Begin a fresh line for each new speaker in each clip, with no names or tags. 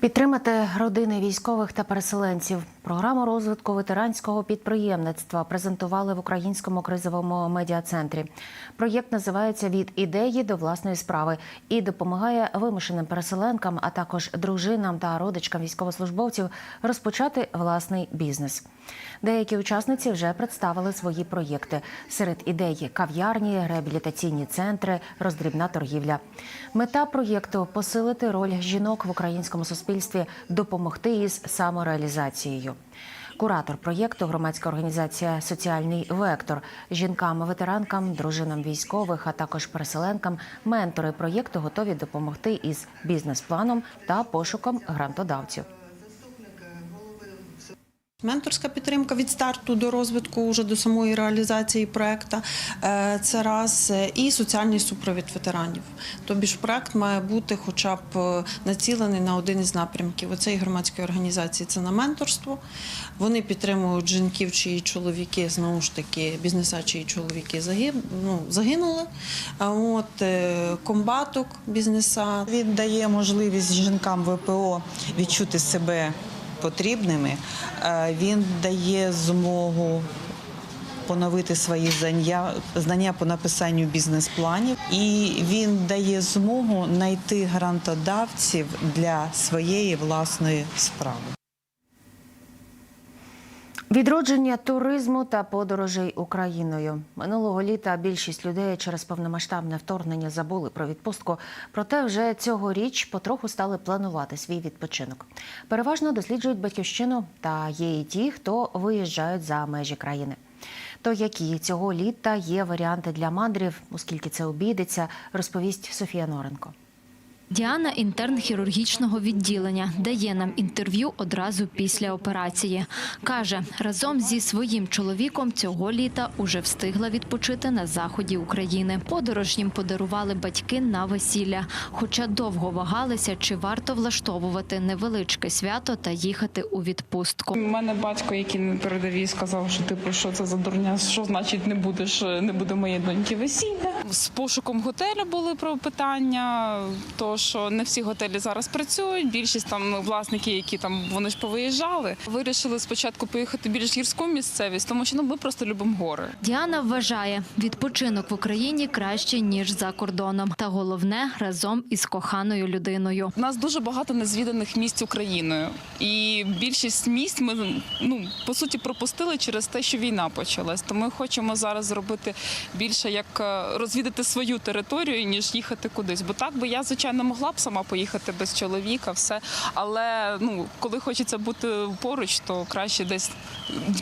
Підтримати родини військових та переселенців. Програму розвитку ветеранського підприємництва презентували в українському кризовому медіа-центрі. Проєкт називається Від ідеї до власної справи і допомагає вимушеним переселенкам, а також дружинам та родичкам військовослужбовців розпочати власний бізнес. Деякі учасниці вже представили свої проєкти. Серед ідей кав'ярні, реабілітаційні центри, роздрібна торгівля. Мета проєкту посилити роль жінок в українському суспільстві, допомогти із самореалізацією. Куратор проєкту громадська організація Соціальний вектор жінкам-ветеранкам, дружинам військових, а також переселенкам. Ментори проєкту готові допомогти із бізнес-планом та пошуком грантодавців.
Менторська підтримка від старту до розвитку, вже до самої реалізації проекту. Е, Це раз і соціальний супровід ветеранів. Тобі ж проект має бути хоча б е, націлений на один із напрямків. Оцеї громадської організації це на менторство. Вони підтримують жінків, чиї чоловіки знову ж таки бізнеса, чиї чоловіки загиб, ну, загинули. А от е, комбаток бізнеса.
Він дає можливість жінкам ВПО відчути себе потрібними. Е, Він дає змогу поновити свої знання, знання по написанню бізнес-планів, і він дає змогу знайти грантодавців для своєї власної справи.
Відродження туризму та подорожей Україною минулого літа більшість людей через повномасштабне вторгнення забули про відпустку. Проте вже цьогоріч потроху стали планувати свій відпочинок. Переважно досліджують батьківщину та є і ті, хто виїжджають за межі країни. То які цього літа є варіанти для мандрів, оскільки це обійдеться, розповість Софія Норенко.
Діана інтерн хірургічного відділення дає нам інтерв'ю одразу після операції. Каже, разом зі своїм чоловіком цього літа уже встигла відпочити на заході України. Подорож їм подарували батьки на весілля, хоча довго вагалися, чи варто влаштовувати невеличке свято та їхати у відпустку.
У мене батько, який на передовій, сказав, що типу, що це за дурня, що значить не будеш, не буде моєї доньки весілля. З пошуком готелю були про питання, то що не всі готелі зараз працюють. Більшість там власники, які там вони ж повиїжджали, вирішили спочатку поїхати більш гірську місцевість, тому що ну ми просто любимо гори.
Діана вважає, відпочинок в Україні краще ніж за кордоном, та головне разом із коханою людиною.
У нас дуже багато незвіданих місць Україною, і більшість місць ми ну по суті пропустили через те, що війна почалась. То ми хочемо зараз зробити більше як е, розвідати свою територію, ніж їхати кудись. Бо так би я звичайно могла б сама поїхати без чоловіка, все. Але ну коли хочеться бути поруч, то краще десь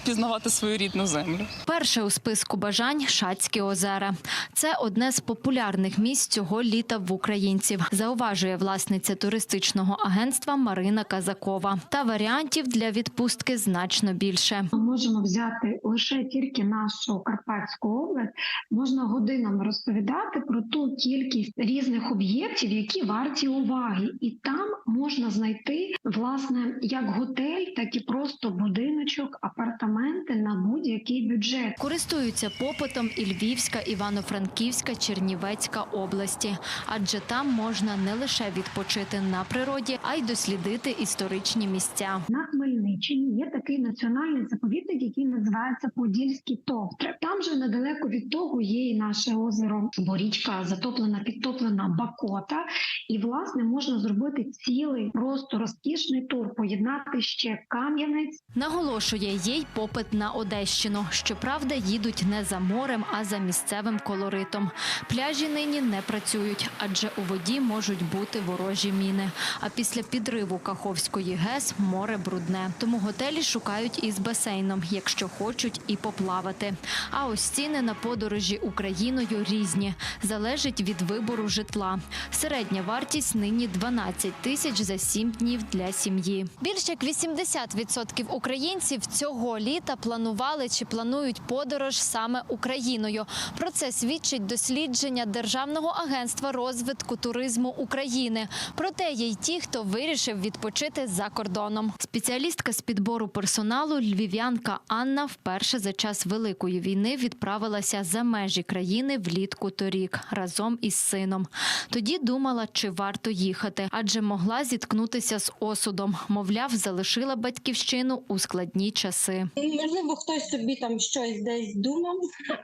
пізнавати свою рідну землю.
Перше у списку бажань Шацькі озера. Це одне з популярних місць цього літа в українців, зауважує власниця туристичного агентства Марина Казакова. Та варіантів для відпустки значно більше.
Ми можемо взяти лише тільки нашу Карпатську область. Можна годинами розповідати про ту кількість різних об'єктів, які варті уваги, і там можна знайти власне як готель, так і просто будиночок, апартаменти на будь-який бюджет.
Користуються попитом і Львівська, Івано-Франківська, Чернівецька області, адже там можна не лише відпочити на природі, а й дослідити історичні місця.
На Хмельниччині є такий національний заповідник, який називається Подільські товтри. Там же недалеко від того є і наше озеро, бо річка затоплена, підтоплена Бакота. І власне можна зробити цілий просто розкішний тур, поєднати ще Кам'янець
Наголошує, є й попит на Одещину. Щоправда, їдуть не за морем, а за місцевим колоритом. Пляжі нині не працюють, адже у воді можуть бути ворожі міни. А після підриву Каховської ГЕС море брудне. Тому готелі шукають із басейном, якщо хочуть і поплавати. А ось ціни на подорожі Україною різні. Залежить від вибору житла. Середня вартість нині 12 тисяч за 7 днів для сім'ї. Більше як 80% українців цього літа планували чи планують подорож саме Україною. Про це свідчить дослідження Державного агентства розвитку туризму України. Проте є й ті, хто вирішив відпочити за кордоном. Спеціалістка з підбору персоналу львів'янка Анна вперше за час великої війни відправилася за межі країни влітку торік разом із сином. Тоді думала, чи варто їхати, адже могла зіткнутися з осудом. Мовляв, залишила батьківщину у складні часи.
Можливо, хтось собі там щось десь думав,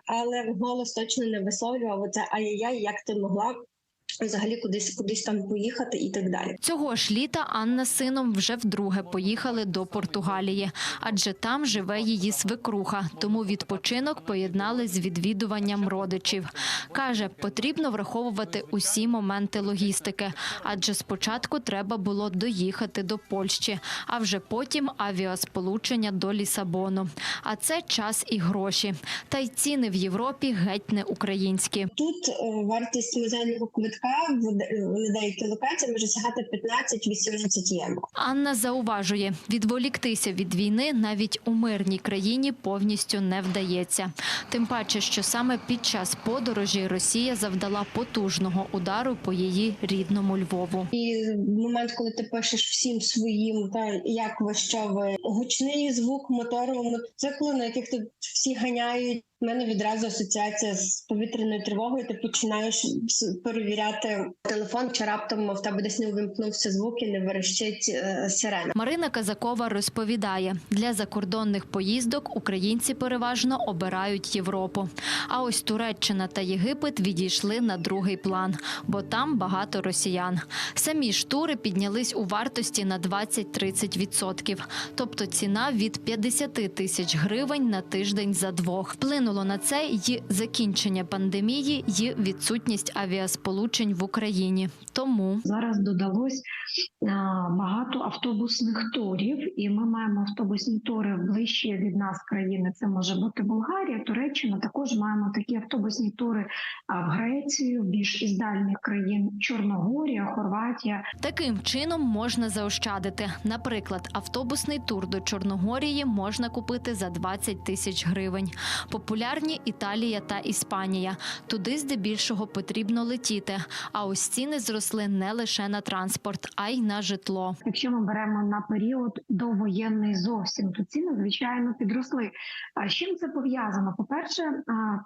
але голос точно не висловлював це. ай-яй, як ти могла взагалі кудись кудись там поїхати і так далі.
Цього ж літа Анна з сином вже вдруге поїхали до Португалії, адже там живе її свекруха. Тому відпочинок поєднали з відвідуванням родичів. Каже, потрібно враховувати усі моменти логістики, адже спочатку треба було доїхати до Польщі, а вже потім авіасполучення до Лісабону. А це час і гроші. Та й ціни в Європі геть не українські.
Тут е, вартість музейного квитка в де- на деякі локації може сягати 15-18 євро.
Анна зауважує, відволіктися від війни навіть у мирній країні повністю не вдається. Тим паче, що саме під час подорожі Росія завдала потужного удару по її рідному Львову.
І в момент, коли ти пишеш всім своїм, та як ви що ви гучний звук мотору мотоциклу, на яких тут всі ганяють. У мене відразу асоціація з повітряною тривогою. Ти починаєш перевіряти телефон, чи раптом в тебе десь не увімкнувся звук і не верещить е, сирена.
Марина Казакова розповідає, для закордонних поїздок українці переважно обирають Європу. А ось Туреччина та Єгипет відійшли на другий план, бо там багато росіян. Самі ж тури піднялись у вартості на 20-30%. Тобто ціна від 50 тисяч гривень на тиждень за двох. Вплинуло на це й закінчення пандемії, й відсутність авіасполучень в Україні. Тому
Зараз додалось багато автобусних турів, і ми маємо автобусні тури ближче від нас країни. Це може бути Болгарія, Туреччина. Також маємо такі автобусні тури в Грецію, більш із дальніх країн Чорногорія, Хорватія.
Таким чином можна заощадити. Наприклад, автобусний тур до Чорногорії можна купити за 20 тисяч гривень. Популярні Італія та Іспанія. Туди здебільшого потрібно летіти. А ось ціни зросли не лише на транспорт, а й на житло.
Якщо ми беремо на період довоєнний зовсім, то ціни звичайно підросли. А з чим це пов'язано? По перше,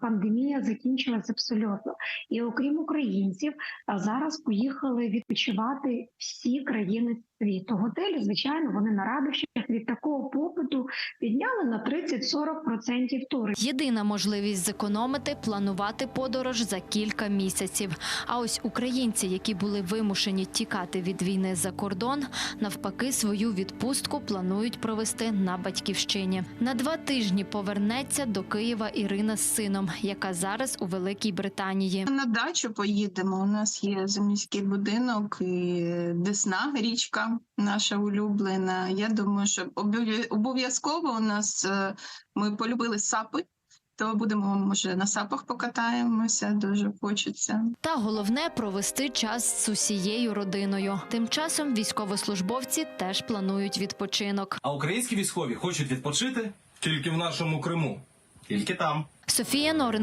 пандемія закінчилась абсолютно, і окрім українців, зараз поїхали відпочивати всі країни світу. Готелі, звичайно, вони на радощах від такого попиту підняли на 30-40% тури.
Єдина можливість зекономити планувати подорож за кілька місяців. А ось українці, які були вимушені тікати від війни за кордон, навпаки, свою відпустку планують провести на батьківщині. На два тижні повернеться до Києва Ірина з сином, яка зараз у Великій Британії.
На дачу поїдемо. У нас є заміський будинок і Десна, річка наша улюблена. Я думаю, що обов'я- обов'язково у нас е, ми полюбили сапи, то будемо, може, на сапах покатаємося, дуже хочеться.
Та головне провести час з усією родиною. Тим часом військовослужбовці теж планують відпочинок.
А українські військові хочуть відпочити тільки в нашому Криму, тільки там.
Софія Норин.